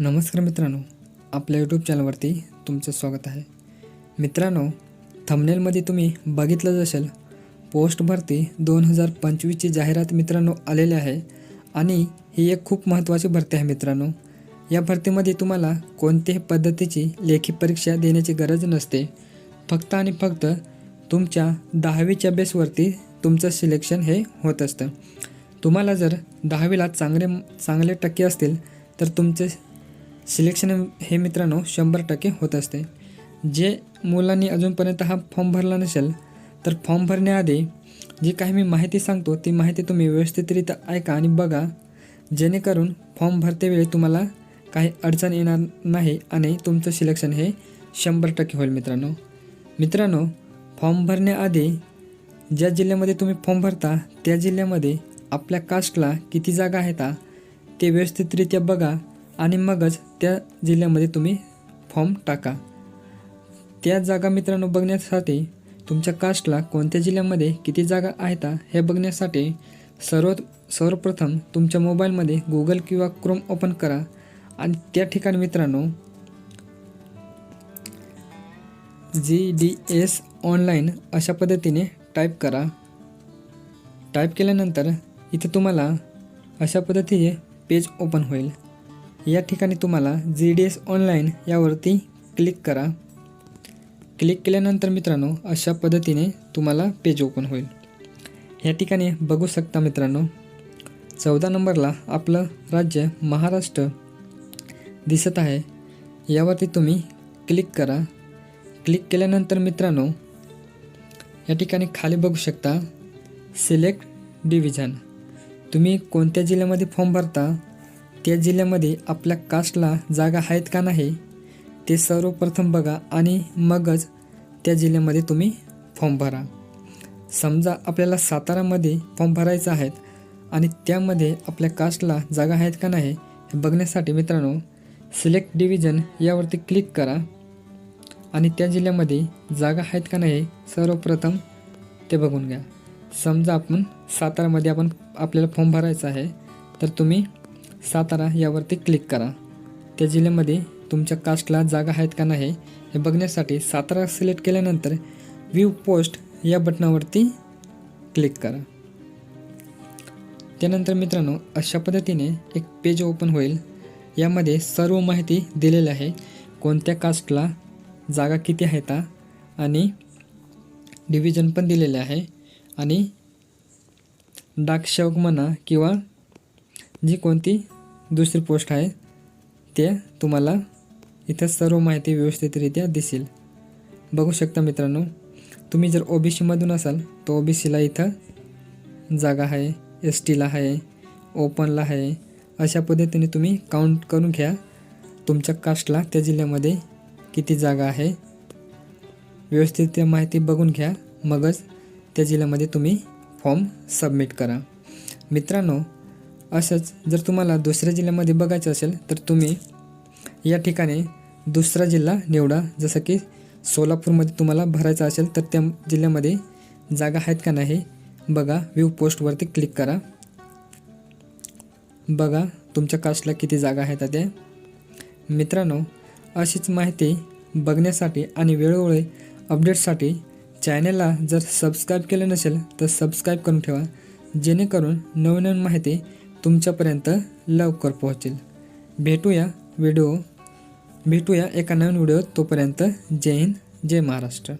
नमस्कार मित्रांनो आपल्या यूट्यूब चॅनलवरती तुमचं स्वागत आहे. मित्रांनो थंबनेलमध्ये तुम्ही बघितलंच असेल पोस्ट भरती दोन हजार पंचवीसची जाहिरात मित्रांनो आलेली आहे आणि ही एक खूप महत्त्वाची भरती आहे मित्रांनो. या भरतीमध्ये तुम्हाला कोणत्याही पद्धतीची लेखी परीक्षा देण्याची गरज नसते. फक्त आणि फक्त तुमच्या दहावीच्या बेसवरती तुमचं सिलेक्शन हे होत असतं. तुम्हाला जर दहावीला चांगले चांगले टक्के असतील तर तुमचे सिलेक्शन हे मित्रांनो शंभर टक्के होत असते. जे मुलांनी अजूनपर्यंत हा फॉर्म भरला नसेल तर फॉर्म भरण्याआधी जी काही मी माहिती सांगतो ती माहिती तुम्ही व्यवस्थितरित्या ऐका आणि बघा. जेणेकरून फॉर्म भरतेवेळी तुम्हाला काही अडचण येणार नाही आणि तुमचं सिलेक्शन हे शंभर टक्के होईल मित्रांनो. मित्रांनो फॉर्म भरण्याआधी ज्या जिल्ह्यामध्ये तुम्ही फॉर्म भरता त्या जिल्ह्यामध्ये आपल्या कास्टला किती जागा आहेत ते व्यवस्थितरित्या बघा. आणि मगच त्या जिल्ह्यामध्ये तुम्ही फॉर्म टाका. त्या जागा मित्रांनो बघण्यासाठी तुमच्या कास्टला कोणत्या जिल्ह्यामध्ये किती जागा आहेत हे बघण्यासाठी सर्वात सर्वप्रथम तुमच्या मोबाईलमध्ये गुगल किंवा क्रोम ओपन करा. आणि त्या ठिकाणी मित्रांनो जी डी एस ऑनलाईन अशा पद्धतीने टाईप करा. टाईप केल्यानंतर इथे तुम्हाला अशा पद्धतीने पेज ओपन होईल. या ठिकाणी तुम्हाला जी डी एस ऑनलाईन यावरती क्लिक करा. क्लिक केल्यानंतर मित्रांनो अशा पद्धतीने तुम्हाला पेज ओपन होईल. या ठिकाणी बघू शकता मित्रांनो चौदा नंबरला आपलं राज्य महाराष्ट्र दिसत आहे. यावरती तुम्ही क्लिक करा. क्लिक केल्यानंतर मित्रांनो या ठिकाणी खाली बघू शकता सिलेक्ट डिव्हिजन तुम्ही कोणत्या जिल्ह्यामध्ये फॉर्म भरता? त्या जिल्ह्यामध्ये आपल्या कास्टला जागा आहेत का नाही ते सर्वप्रथम बघा आणि मगच त्या जिल्ह्यामध्ये तुम्ही फॉर्म भरा. समजा आपल्याला सातारामध्ये फॉर्म भरायचा आहेत आणि त्यामध्ये आपल्या कास्टला जागा आहेत का नाही हे बघण्यासाठी मित्रांनो सिलेक्ट डिव्हिजन यावरती क्लिक करा आणि त्या जिल्ह्यामध्ये जागा आहेत का नाही सर्वप्रथम ते बघून घ्या. समजा आपण सातारामध्ये आपण आपल्याला फॉर्म भरायचा आहे तर तुम्ही सातारा यावरती क्लिक करा. त्या जिल्ह्यामध्ये तुमच्या कास्टला जागा आहेत का नाही हे बघण्यासाठी सातारा सिलेक्ट केल्यानंतर व्ह्यू पोस्ट या बटनावरती क्लिक करा. त्यानंतर मित्रांनो अशा पद्धतीने एक पेज ओपन होईल. यामध्ये सर्व माहिती दिलेली आहे. कोणत्या कास्टला जागा किती आहेत आणि डिव्हिजन पण दिलेले आहे. आणि डाकसेवक म्हणा किंवा जी कोणती दुसरी पोस्ट आहे ते तुम्हाला इथं सर्व माहिती व्यवस्थितरित्या दिसेल. बघू शकता मित्रांनो तुम्ही जर ओ बी सीमधून असाल तर ओ बी सीला इथं जागा आहे एस टीला आहे ओपनला आहे. अशा पद्धतीने तुम्ही काउंट करून घ्या तुमच्या कास्टला त्या जिल्ह्यामध्ये किती जागा आहे. व्यवस्थित त्या माहिती बघून घ्या मगच त्या जिल्ह्यामध्ये तुम्ही फॉर्म सबमिट करा. मित्रांनो असंच जर तुम्हाला दुसऱ्या जिल्ह्यामध्ये बघायचं असेल तर तुम्ही या ठिकाणी दुसरा जिल्हा निवडा. जसं की सोलापूरमध्ये तुम्हाला भरायचं असेल तर त्या जिल्ह्यामध्ये जागा आहेत का नाही बघा. व्ह्यू पोस्टवरती क्लिक करा. बघा तुमच्या कास्टला किती जागा आहेत त्या. मित्रांनो अशीच माहिती बघण्यासाठी आणि वेळोवेळी अपडेट्ससाठी चॅनलला जर सबस्क्राईब केलं नसेल तर सबस्क्राईब करून ठेवा. जेणेकरून नवीन नवीन माहिती तुमच्यापर्यंत लवकर पोहोचेल. भेटूया व्हिडिओ. भेटूया एका नवीन व्हिडिओ तोपर्यंत जय हिंद जय महाराष्ट्र.